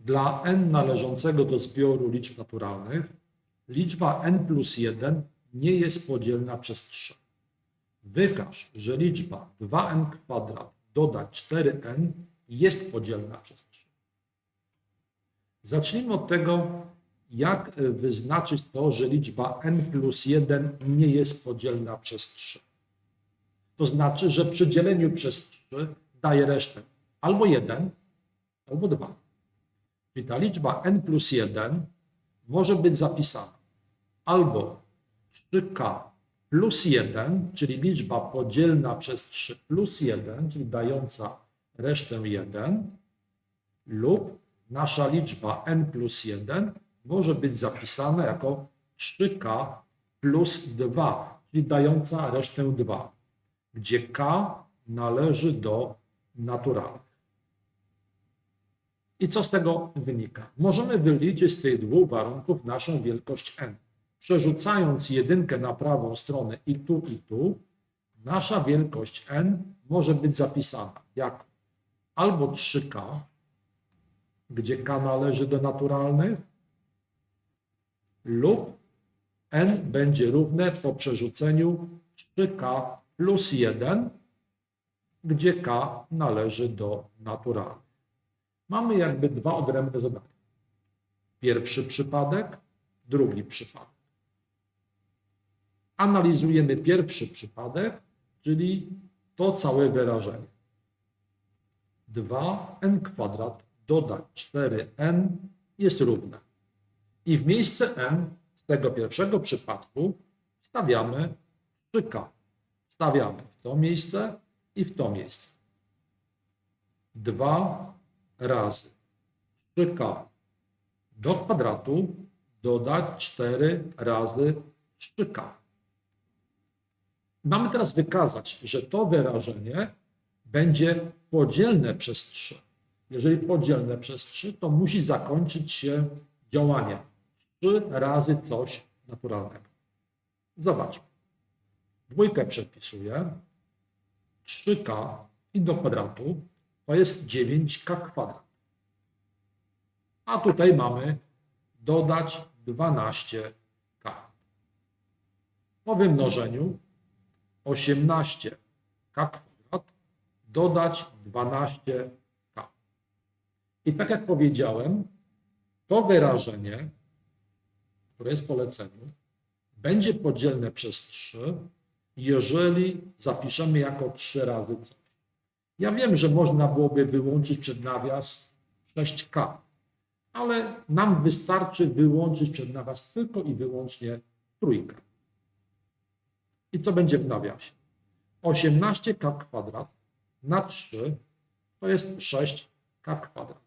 Dla n należącego do zbioru liczb naturalnych liczba n plus 1 nie jest podzielna przez 3. Wykaż, że liczba 2n kwadrat dodać 4n jest podzielna przez 3. Zacznijmy od tego, jak e, wyznaczyć to, że liczba n plus 1 nie jest podzielna przez 3. To znaczy, że przy dzieleniu przez 3 daje resztę albo 1, albo 2. Czyli ta liczba n plus 1 może być zapisana albo 3k plus 1, czyli liczba podzielna przez 3 plus 1, czyli dająca resztę 1, lub nasza liczba n plus 1 może być zapisana jako 3k plus 2, czyli dająca resztę 2, gdzie k należy do naturalnych. I co z tego wynika? Możemy wyliczyć z tych dwóch warunków naszą wielkość n. Przerzucając jedynkę na prawą stronę i tu, i tu, nasza wielkość n może być zapisana jako albo 3k, gdzie k należy do naturalnych, lub n będzie równe po przerzuceniu 3k plus 1, gdzie k należy do naturalnych. Mamy jakby dwa odrębne zadania. Pierwszy przypadek, drugi przypadek. Analizujemy pierwszy przypadek, czyli to całe wyrażenie. 2n kwadrat dodać 4n jest równe. I w miejsce n z tego pierwszego przypadku stawiamy 3k. Stawiamy w to miejsce i w to miejsce. 2 razy 3k do kwadratu dodać 4 razy 3k. Mamy teraz wykazać, że to wyrażenie będzie podzielne przez 3. Jeżeli podzielne przez 3, to musi zakończyć się działaniem 3 razy coś naturalnego. Zobaczmy. Dwójkę przepisuję. 3k i do kwadratu to jest 9k kwadrat. A tutaj mamy dodać 12k. Po wymnożeniu 18k kwadrat dodać 12k. I tak jak powiedziałem, to wyrażenie, które jest w poleceniu, będzie podzielne przez 3, jeżeli zapiszemy jako 3 razy coś. Ja wiem, że można byłoby wyłączyć przed nawias 6K, ale nam wystarczy wyłączyć przed nawias tylko i wyłącznie trójkę. I co będzie w nawiasie? 18K kwadrat na 3 to jest 6K kwadrat.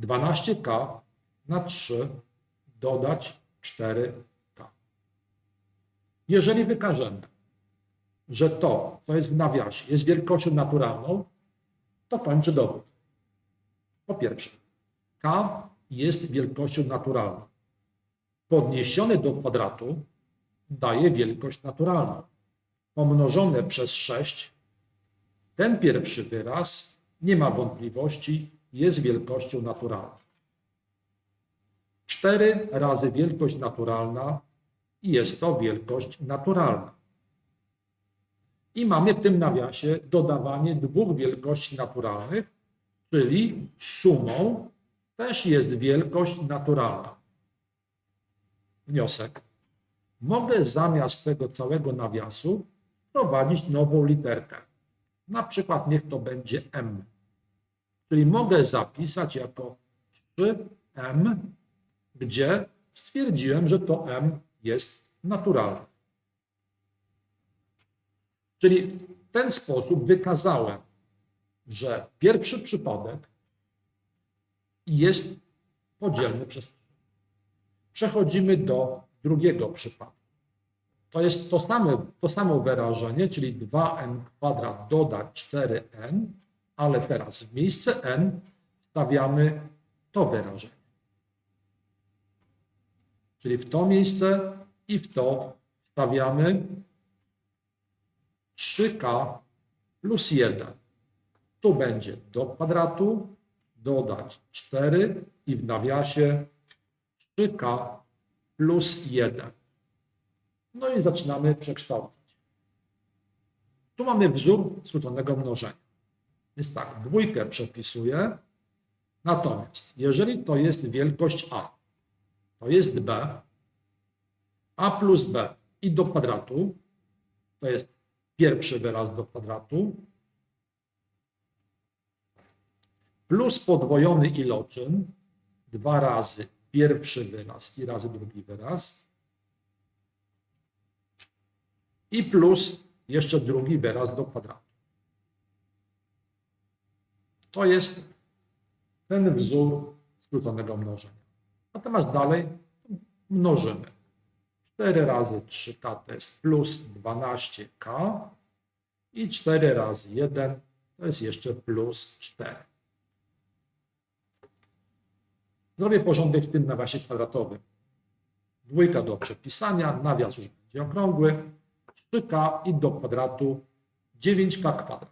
12K na 3 dodać 4K. Jeżeli wykażemy, że to, co jest w nawiasie, jest wielkością naturalną, to kończy dowód. Po pierwsze, k jest wielkością naturalną. Podniesione do kwadratu daje wielkość naturalną. Pomnożone przez 6, ten pierwszy wyraz, nie ma wątpliwości, jest wielkością naturalną. 4 razy wielkość naturalna i jest to wielkość naturalna. I mamy w tym nawiasie dodawanie dwóch wielkości naturalnych, czyli sumą też jest wielkość naturalna. Wniosek. Mogę zamiast tego całego nawiasu wprowadzić nową literkę. Na przykład niech to będzie m. Czyli mogę zapisać jako 3m, gdzie stwierdziłem, że to m jest naturalne. Czyli w ten sposób wykazałem, że pierwszy przypadek jest podzielny przez 3. Przechodzimy do drugiego przypadku. To jest to samo, to samo wyrażenie, czyli 2n kwadrat dodać 4n, ale teraz w miejsce n stawiamy to wyrażenie. Czyli w to miejsce i w to stawiamy 3k plus 1. Tu będzie do kwadratu dodać 4 i w nawiasie 3k plus 1. No i zaczynamy przekształcać. Tu mamy wzór skróconego mnożenia. Jest tak, dwójkę przepisuję, natomiast jeżeli to jest wielkość a, to jest b, a plus b i do kwadratu, to jest pierwszy wyraz do kwadratu, plus podwojony iloczyn, dwa razy pierwszy wyraz i razy drugi wyraz, i plus jeszcze drugi wyraz do kwadratu. To jest ten wzór skróconego mnożenia. Natomiast dalej mnożymy. 4 razy 3k to jest plus 12k i 4 razy 1 to jest jeszcze plus 4. Zrobię porządek w tym nawiasie kwadratowym. Dwójka do przepisania, nawias już będzie okrągły, 3k i do kwadratu 9k kwadrat.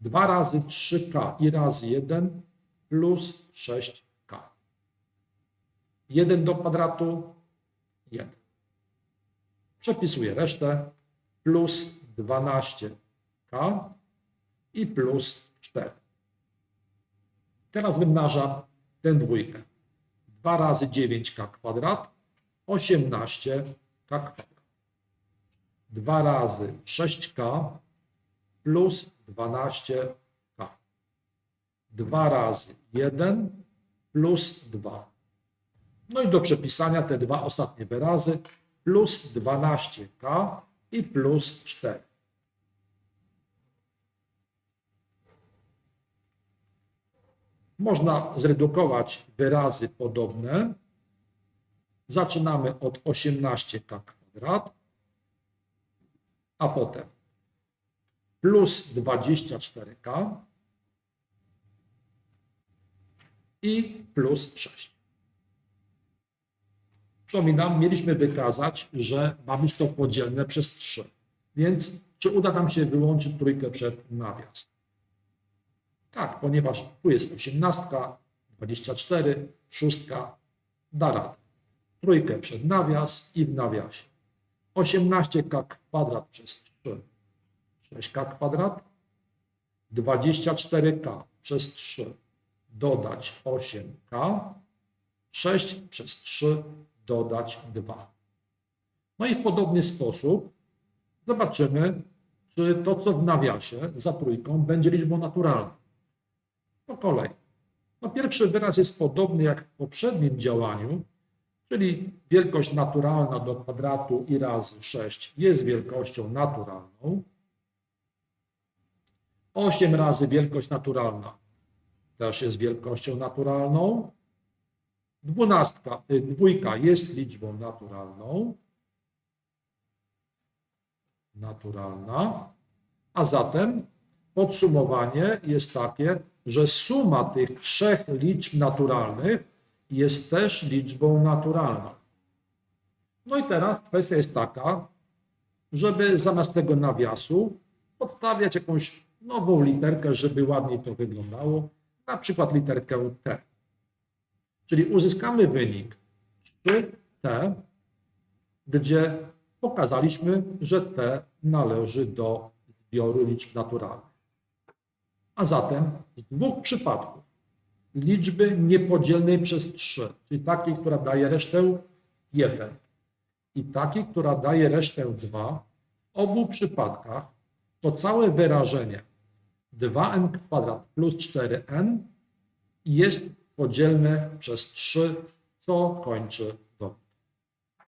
2 razy 3k i razy 1 plus 6k. 1 do kwadratu 1. Przepisuję resztę plus 12k i plus 4. Teraz wymnażam tę dwójkę. 2 razy 9k kwadrat 18k kwadrat. 2 razy 6k plus 12k. 2 razy 1 plus 2. No i do przepisania te dwa ostatnie wyrazy plus 12k i plus 4. Można zredukować wyrazy podobne. Zaczynamy od 18k kwadrat, a potem plus 24k i plus 6. Przypominam, mieliśmy wykazać, że ma być to podzielne przez 3. Więc czy uda nam się wyłączyć trójkę przed nawias? Tak, ponieważ tu jest 18, 24, 6, da radę. Trójkę przed nawias i w nawiasie. 18k kwadrat przez 3, 6k kwadrat. 24k przez 3 dodać 8k. 6 przez 3 dodać 2. No i w podobny sposób zobaczymy, czy to, co w nawiasie za trójką, będzie liczbą naturalną. Po kolei. No pierwszy wyraz jest podobny jak w poprzednim działaniu, czyli wielkość naturalna do kwadratu i razy 6 jest wielkością naturalną. 8 razy wielkość naturalna też jest wielkością naturalną. Dwunastka, y, dwójka jest liczbą naturalną. Naturalna. A zatem podsumowanie jest takie, że suma tych trzech liczb naturalnych jest też liczbą naturalną. No i teraz kwestia jest taka, żeby zamiast tego nawiasu podstawiać jakąś nową literkę, żeby ładniej to wyglądało, na przykład literkę T. Czyli uzyskamy wynik 3T, gdzie pokazaliśmy, że T należy do zbioru liczb naturalnych. A zatem z dwóch przypadków liczby niepodzielnej przez 3, czyli takiej, która daje resztę 1 i takiej, która daje resztę 2, w obu przypadkach to całe wyrażenie 2n kwadrat plus 4n jest podzielne przez 3, co kończy